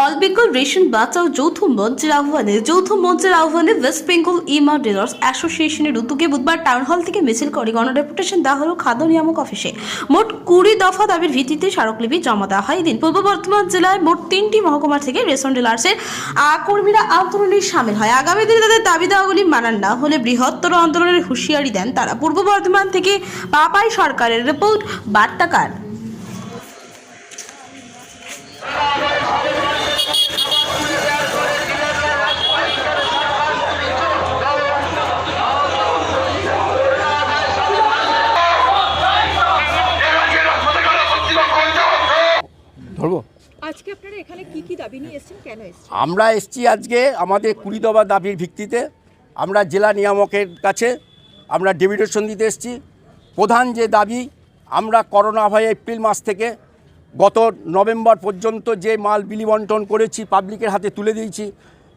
all Bengal ration বাঁচাও যৌথ মঞ্চের আহ্বানে, যৌথ মঞ্চের আহ্বানে ওয়েস্ট বেঙ্গল ইমা ডিলার্স অ্যাসোসিয়েশনের উদ্যোগে বুধবার টাউন হল থেকে মিছিল করে গণডেপুটেশন দেওয়া হলো খাদ্য নিয়ামক অফিসে। মোট কুড়ি দফা দাবির ভিত্তিতে স্মারকলিপি জমা দেওয়া হয়। এদিন পূর্ব বর্ধমান জেলায় মোট তিনটি মহকুমা থেকে রেশন ডিলার্সের কর্মীরা আন্দোলনে সামিল হয়। আগামী দিনে তাদের দাবি দাওয়াগুলি মানান না হলে বৃহত্তর আন্দোলনের হুঁশিয়ারি দেন তারা। পূর্ব বর্ধমান থেকে পাপাই সরকারের রিপোর্ট, বার্তাকার। আমরা এসছি আজকে আমাদের কুড়ি দফা দাবির ভিত্তিতে। আমরা জেলা নিয়ামকের কাছে আমরা ডেপুটেশন দিতে এসছি। প্রধান যে দাবি, আমরা করোনা ভয়ে এপ্রিল মাস থেকে গত নভেম্বর পর্যন্ত যে মাল বিলি বন্টন করেছি, পাবলিকের হাতে তুলে দিয়েছি,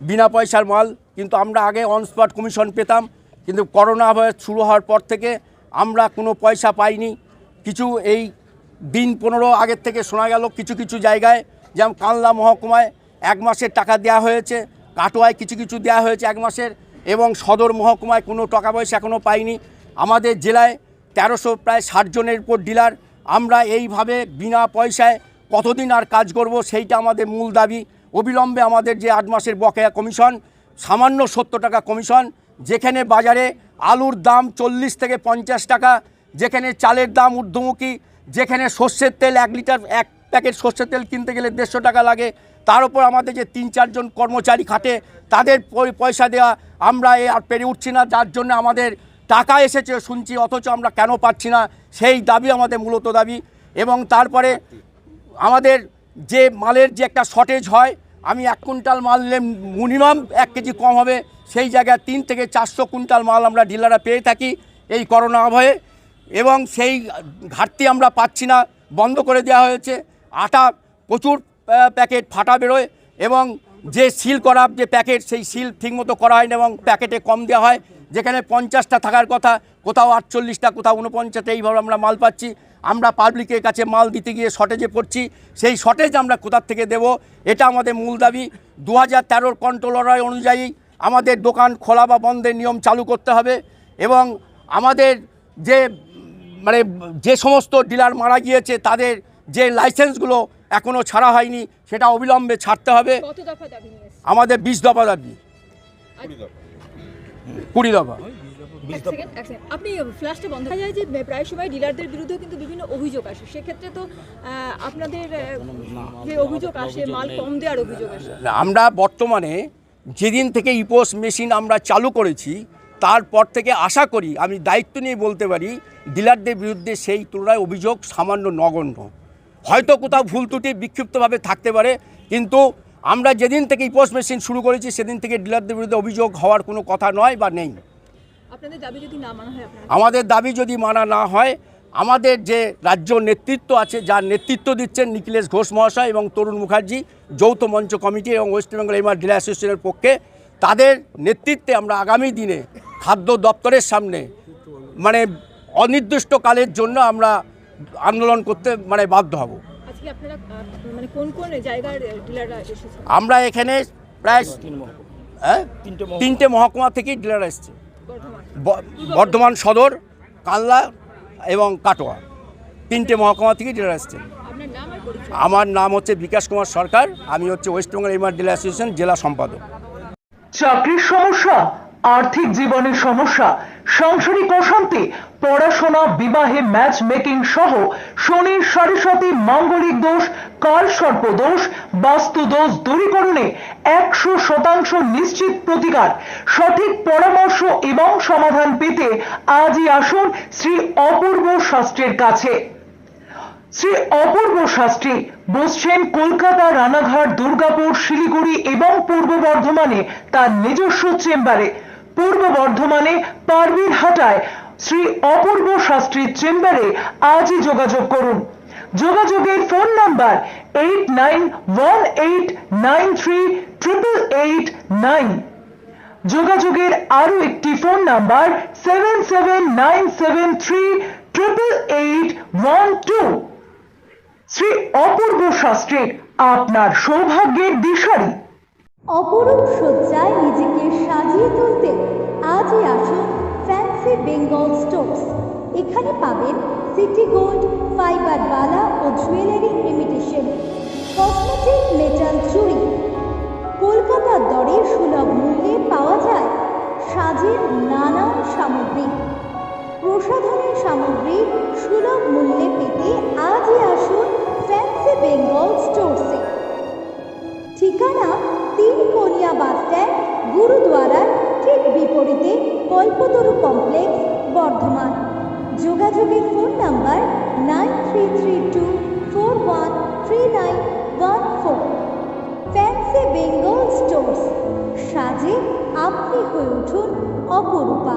বিনা পয়সার মাল, কিন্তু আমরা আগে অন স্পট কমিশন পেতাম, কিন্তু করোনা ভয়ে শুরু হওয়ার পর থেকে আমরা কোনো পয়সা পাইনি। কিছু এই দিন পনেরো আগের থেকে শোনা গেল, কিছু কিছু জায়গায় যেমন কানলা মহকুমায় এক মাসের টাকা দেওয়া হয়েছে, কাটোয়ায় কিছু কিছু দেওয়া হয়েছে এক মাসের, এবং সদর মহকুমায় কোনো টাকা পয়সা এখনও পাইনি। আমাদের জেলায় তেরোশো প্রায় ষাট জনের উপর ডিলার। আমরা এইভাবে বিনা পয়সায় কতদিন আর কাজ করব সেইটা আমাদের মূল দাবি। অবিলম্বে আমাদের যে আট মাসের বকেয়া কমিশন, সামান্য সত্তর টাকা কমিশন, যেখানে বাজারে আলুর দাম চল্লিশ থেকে পঞ্চাশ টাকা, যেখানে চালের দাম ঊর্ধ্বমুখী, যেখানে সর্ষের তেল এক লিটার এক প্যাকেট সর্ষের তেল কিনতে গেলে দেড়শো টাকা লাগে। তার উপর আমাদের যে তিন চারজন কর্মচারী খাটে, তাদের পয়সা দেওয়া আমরা এ আর পেরে উঠছি না। যার জন্য আমাদের টাকা এসেছে শুনছি, অথচ আমরা কেন পাচ্ছি না? সেই দাবি আমাদের মূলত দাবি। এবং তারপরে আমাদের যে মালের যে একটা শর্টেজ হয়, আমি এক কুইন্টাল মাল নিলে মিনিমাম এক কেজি কম হবে। সেই জায়গায় তিন থেকে চারশো কুইন্টাল মাল আমরা ডিলাররা পেয়ে থাকি এই করোনা আবহে এবং সেই ঘাটতি আমরা পাচ্ছি না, বন্ধ করে দেওয়া হয়েছে। আটা প্রচুর প্যাকেট ফাটা বেরোয় এবং যে সিল করা, যে প্যাকেট সেই সিল ঠিকমতো করা হয় না এবং প্যাকেটে কম দেওয়া হয়। যেখানে পঞ্চাশটা থাকার কথা, কোথাও আটচল্লিশটা, কোথাও উনপঞ্চাশটা এইভাবে আমরা মাল পাচ্ছি। আমরা পাবলিকের কাছে মাল দিতে গিয়ে শর্টেজে পড়ছি। সেই শর্টেজ আমরা কোথার থেকে দেব? এটা আমাদের মূল দাবি। দু হাজার তেরোর কন্ট্রোলার অনুযায়ী আমাদের দোকান খোলা বা বন্ধের নিয়ম চালু করতে হবে এবং আমাদের যে মানে যে সমস্ত ডিলার মারা গিয়েছে, তাদের যে লাইসেন্সগুলো এখনও ছাড়া হয়নি সেটা অবিলম্বে ছাড়তে হবে। কত দফা দাবি নিয়ে এসেছেন আমাদের বিশ দফা দাবি। কুড়ি দফা। এক সেকেন্ড এক সেকেন্ড আপনি ফ্ল্যাশটা বন্ধ দেখা যায় যে প্রায় সময় ডিলারদের বিরুদ্ধেও কিন্তু বিভিন্ন অভিযোগ আসে। সেক্ষেত্রে তো আপনাদের যে অভিযোগ আসে মাল কম দেওয়ার অভিযোগ আসে। আমরা বর্তমানে যেদিন থেকে ইপোস মেশিন আমরা চালু করেছি তারপর থেকে আশা করি আমি দায়িত্ব নিয়ে বলতে পারি ডিলারদের বিরুদ্ধে সেই তুলনায় অভিযোগ সামান্য নগণ্য। হয়তো কোথাও ভুল ত্রুটি বিক্ষিপ্তভাবে থাকতে পারে কিন্তু আমরা যেদিন থেকে ইপোস মেশিন শুরু করেছি সেদিন থেকে ডিলারদের বিরুদ্ধে অভিযোগ হওয়ার কোনো কথা নয় বা নেই। আমাদের দাবি যদি মানা না হয় আমাদের যে রাজ্য নেতৃত্ব আছে যার নেতৃত্ব দিচ্ছেন নিখিলেশ ঘোষ মহাশয় এবং তরুণ মুখার্জি যৌথ মঞ্চ কমিটি এবং ওয়েস্ট বেঙ্গল এমআর ডিলার অ্যাসোসিয়েশনের পক্ষে তাদের নেতৃত্বে আমরা আগামী দিনে খাদ্য দপ্তরের সামনে মানে অনির্দিষ্টকালের জন্য আমরা আন্দোলন করতে মানে বাধ্য হব। আজকে আপনারা আহ, মানে কোন কোন জায়গার ডিলাররা এসেছেন আমরা এখানে প্রায় হ্যাঁ? তিনটে মহকুমা। থেকেই ডিলার এসছে। বর্ধমান। সদর কাল্লা এবং কাটোয়া। তিনটে মহকুমা থেকে ডিলার আসছেন আপনার নাম আর পরিচয়? আমার নাম হচ্ছে বিকাশ কুমার সরকার আমি হচ্ছে West Bengal MR dealer association জেলা সম্পাদক। চাকরির সমস্যা আর্থিক জীবনের সমস্যা সাংসারিক অশান্তি পড়াশোনা, বিবাহে ম্যাচ মেকিং সহ শনির সারিসাতি, মাঙ্গলিক দোষ, কাল সর্প দোষ, বাস্তু দোষ দূরীকরণে একশো শতাংশ নিশ্চিত প্রতিকার। সঠিক পরামর্শ এবং সমাধান পেতে আজই আসুন শ্রী অপূর্ব শাস্ত্রের কাছে। শ্রী অপূর্ব শাস্ত্রী বসছেন কলকাতা, রানাঘাট, দুর্গাপুর, শিলিগুড়ি এবং পূর্ব বর্ধমানে তার নিজস্ব চেম্বারে। পূর্ব বর্ধমানে পারবির হাটায় শ্রী অপূর্ব শাস্ত্রীর চেম্বারে আজই যোগাযোগ করুন। যোগাযোগের phone number eight nine one eight nine three triple eight nine যোগাযোগের আরও একটি phone number seven seven nine seven three triple eight one two Shri Apurba শাস্ত্রীর আপনার সৌভাগ্যের দিশারি। অপরূপ সজ্জায় নিজেকে সাজিয়ে তুলতে আজই আসুন ফ্যান্সি বেঙ্গল স্টোকস। এখানে পাবেন সিটি গোল্ড, ফাইবার বালা ও জুয়েলারি ইমিটেশন কসমেটিক মেটাল চুরি কলকাতার দরে সুলভ মূল্যে পাওয়া যায় সাজের নানান সামগ্রী। ঠিক কল্পতরু কমপ্লেক্স বর্ধমান। যোগাযোগের phone number nine three three two four one three nine one four fancy Bengal stores সাজে আপনি হয়ে উঠুন অপরূপা।